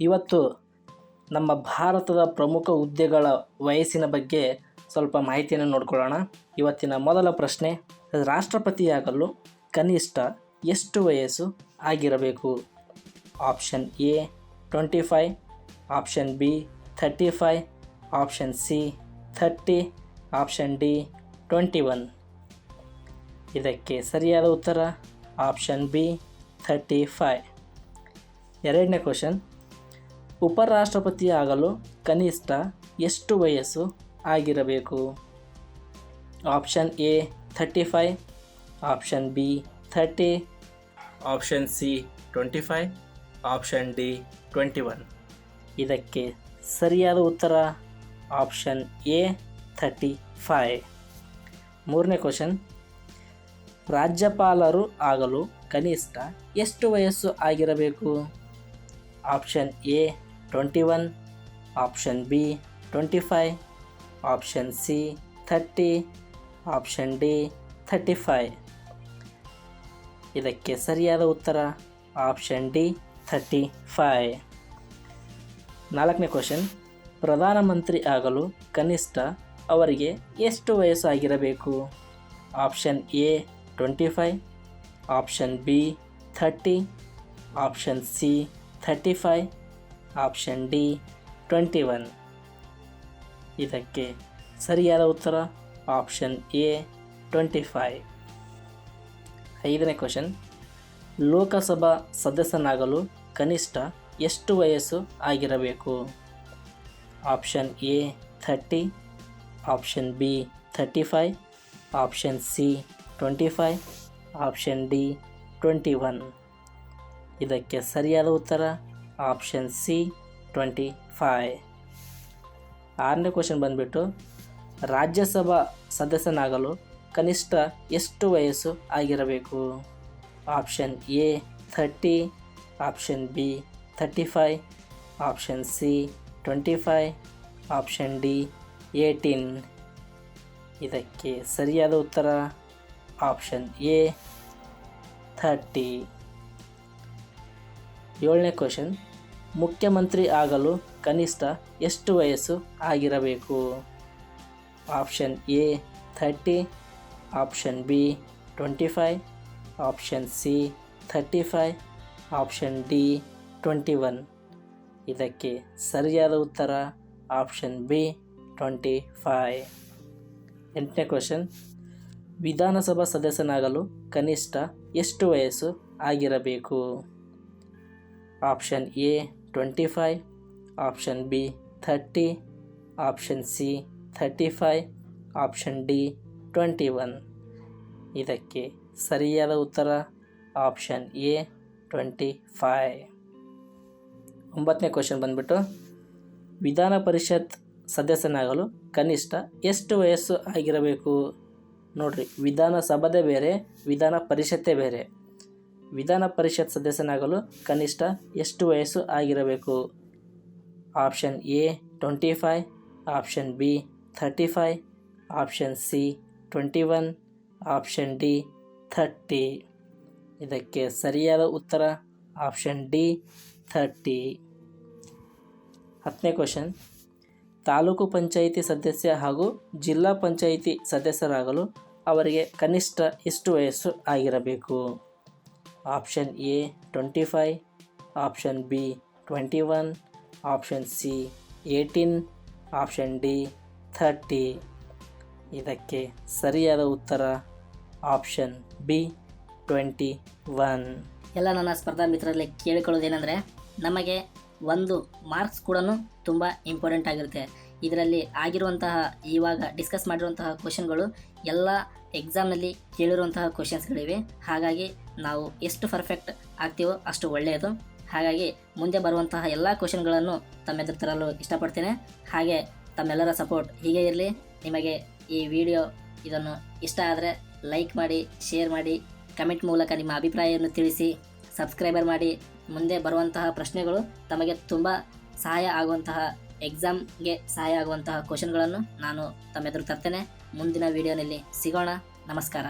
ಇವತ್ತು ನಮ್ಮ ಭಾರತದ ಪ್ರಮುಖ ಹುದ್ದೆಗಳ ವಯಸ್ಸಿನ ಬಗ್ಗೆ ಸ್ವಲ್ಪ ಮಾಹಿತಿಯನ್ನು ನೋಡ್ಕೊಳ್ಳೋಣ. ಇವತ್ತಿನ ಮೊದಲ ಪ್ರಶ್ನೆ, ರಾಷ್ಟ್ರಪತಿಯಾಗಲು ಕನಿಷ್ಠ ಎಷ್ಟು ವಯಸ್ಸು ಆಗಿರಬೇಕು? Option A, twenty five, option B, thirty five, option C, thirty, option D, twenty one. ಇದಕ್ಕೆ ಸರಿಯಾದ ಉತ್ತರ, ಆಪ್ಷನ್ ಬಿ, ಥರ್ಟಿ ಫೈವ್. ಎರಡನೇ ಕ್ವಶನ್ ಉಪರಾಷ್ಟ್ರಪತಿ ಆಗಲು ಕನಿಷ್ಠ ಎಷ್ಟು ವಯಸ್ಸು ಆಗಿರಬೇಕು? Option A, thirty five. Option B, thirty. Option C, twenty five. Option D, twenty one. ಇದಕ್ಕೆ ಸರಿಯಾದ ಉತ್ತರ? Option A, thirty five. ಮೂರನೇ ಕ್ವಶನ್. ರಾಜ್ಯಪಾಲರು ಆಗಲು ಕನಿಷ್ಠ ಎಷ್ಟು ವಯಸ್ಸು ಆಗಿರಬೇಕು? Option A twenty one, option B twenty five, option C thirty, option D thirty five. ಇದಕ್ಕೆ ಸರಿಯಾದ ಉತ್ತರ ಆಪ್ಷನ್ ಡಿ ಥರ್ಟಿ ಫೈ ನಾಲ್ಕನೇ ಕ್ವಶನ್, ಪ್ರಧಾನಮಂತ್ರಿ ಆಗಲು ಕನಿಷ್ಠ ಅವರಿಗೆ ಎಷ್ಟು ವಯಸ್ಸಾಗಿರಬೇಕು? Option A twenty five, option B thirty, option C thirty five option D twenty one. ಇದಕ್ಕೆ ಸರಿಯಾದ ಉತ್ತರ ಆಪ್ಷನ್ ಎ ಟ್ವೆಂಟಿ ಫೈವ್. ಐದನೇ ಕ್ವಶನ್, ಲೋಕಸಭಾ ಸದಸ್ಯನಾಗಲು ಕನಿಷ್ಠ ಎಷ್ಟು ವಯಸ್ಸು ಆಗಿರಬೇಕು? Option A thirty, option B thirty five, option C twenty five, option D twenty one. ಇದಕ್ಕೆ ಸರಿಯಾದ ಉತ್ತರ ಆಪ್ಷನ್ ಸಿ ಟ್ವೆಂಟಿ ಫೈವ್. ಆರನೇ ಕ್ವಶನ್ ಬಂದುಬಿಟ್ಟು, ರಾಜ್ಯಸಭಾ ಸದಸ್ಯನಾಗಲು ಕನಿಷ್ಠ ಎಷ್ಟು ವಯಸ್ಸು ಆಗಿರಬೇಕು? Option A thirty, option B thirty five, option C twenty five, option D eighteen. ಇದಕ್ಕೆ ಸರಿಯಾದ ಉತ್ತರ ಆಪ್ಷನ್ ಎ ಥರ್ಟಿ. ಏಳನೇ ಕ್ವಶನ್ ಮುಖ್ಯಮಂತ್ರಿ ಆಗಲು ಕನಿಷ್ಠ ಎಷ್ಟು ವಯಸ್ಸು ಆಗಿರಬೇಕು? Option A thirty option B twenty five option C thirty five option D twenty one ಇದಕ್ಕೆ ಸರಿಯಾದ ಉತ್ತರ ಆಪ್ಷನ್ ಬಿ ಟ್ವೆಂಟಿ ಫೈ ಎಂಟನೇ ಕ್ವಶನ್ ವಿಧಾನಸಭಾ ಸದಸ್ಯನಾಗಲು ಕನಿಷ್ಠ ಎಷ್ಟು ವಯಸ್ಸು ಆಗಿರಬೇಕು? Option A twenty five option B thirty option C thirty five option D twenty one ಇದಕ್ಕೆ ಸರಿಯಾದ ಉತ್ತರ ಆಪ್ಷನ್ ಎ ಟ್ವೆಂಟಿ ಫೈವ್ ಒಂಬತ್ತನೇ ಕ್ವಶನ್ ಬಂದ್ಬಿಟ್ಟು, ವಿಧಾನ ಪರಿಷತ್ ಸದಸ್ಯನಾಗಲು ಕನಿಷ್ಠ ಎಷ್ಟು ವಯಸ್ಸು ಆಗಿರಬೇಕು? ನೋಡ್ರಿ, ವಿಧಾನಸಭೆದೇ ಬೇರೆ, ವಿಧಾನ ಪರಿಷತ್ತೇ ಬೇರೆ. ವಿಧಾನ ಪರಿಷತ್ ಸದಸ್ಯನಾಗಲು ಕನಿಷ್ಠ ಎಷ್ಟು ವಯಸ್ಸು ಆಗಿರಬೇಕು? Option A, twenty five, option B, thirty five, option C, twenty one, option D, thirty. ಇದಕ್ಕೆ ಸರಿಯಾದ ಉತ್ತರ ಆಪ್ಷನ್ ಡಿ, ಥರ್ಟಿ. ಹತ್ತನೇ ಕ್ವಶನ್. ತಾಲೂಕು ಪಂಚಾಯಿತಿ ಸದಸ್ಯ ಹಾಗೂ ಜಿಲ್ಲಾ ಪಂಚಾಯಿತಿ ಸದಸ್ಯರಾಗಲು ಅವರಿಗೆ ಕನಿಷ್ಠ ಎಷ್ಟು ವಯಸ್ಸು ಆಗಿರಬೇಕು? Option A twenty five, option B twenty one, option C eighteen, option D thirty. ಇದಕ್ಕೆ ಸರಿಯಾದ ಉತ್ತರ ಆಪ್ಷನ್ ಬಿ ಟ್ವೆಂಟಿ ಒನ್. ಎಲ್ಲ ನನ್ನ ಸ್ಪರ್ಧಾ ಮಿತ್ರರಲ್ಲಿ ಕೇಳಿಕೊಳ್ಳೋದೇನೆಂದರೆ, ನಮಗೆ ಒಂದು ಮಾರ್ಕ್ಸ್ ಕೂಡ ತುಂಬ ಇಂಪಾರ್ಟೆಂಟ್ ಆಗಿರುತ್ತೆ. ಇದರಲ್ಲಿ ಆಗಿರುವಂತಹ, ಇವಾಗ ಡಿಸ್ಕಸ್ ಮಾಡಿರುವಂತಹ ಕ್ವಶನ್ಗಳು ಎಲ್ಲ ಎಕ್ಸಾಮ್ನಲ್ಲಿ ಕೇಳಿರುವಂತಹ ಕ್ವಶನ್ಸ್ಗಳಿವೆ ಹಾಗಾಗಿ ನಾವು ಎಷ್ಟು ಪರ್ಫೆಕ್ಟ್ ಆಗ್ತೀವೋ ಅಷ್ಟು ಒಳ್ಳೆಯದು. ಹಾಗಾಗಿ ಮುಂದೆ ಬರುವಂತಹ ಎಲ್ಲ ಕ್ವಶನ್ಗಳನ್ನು ತಮ್ಮೆದುರು ತರಲು ಇಷ್ಟಪಡ್ತೇನೆ. ಹಾಗೆ ತಮ್ಮೆಲ್ಲರ ಸಪೋರ್ಟ್ ಹೀಗೆ ಇರಲಿ. ನಿಮಗೆ ಈ ವಿಡಿಯೋ ಇದನ್ನು ಇಷ್ಟ ಆದರೆ ಲೈಕ್ ಮಾಡಿ ಶೇರ್ ಮಾಡಿ ಕಮೆಂಟ್ ಮೂಲಕ ನಿಮ್ಮ ಅಭಿಪ್ರಾಯವನ್ನು ತಿಳಿಸಿ ಸಬ್ಸ್ಕ್ರೈಬರ್ ಮಾಡಿ, ಮುಂದೆ ಬರುವಂತಹ ಪ್ರಶ್ನೆಗಳು ತಮಗೆ ತುಂಬ ಸಹಾಯ ಆಗುವಂತಹ ಎಕ್ಸಾಮ್ಗೆ ಸಹಾಯ ಆಗುವಂತಹ ಕ್ವಶನ್ಗಳನ್ನು ನಾನು ತಮ್ಮೆದುರು ತರ್ತೇನೆ. ಮುಂದಿನ ವಿಡಿಯೋನಲ್ಲಿ ಸಿಗೋಣ. ನಮಸ್ಕಾರ.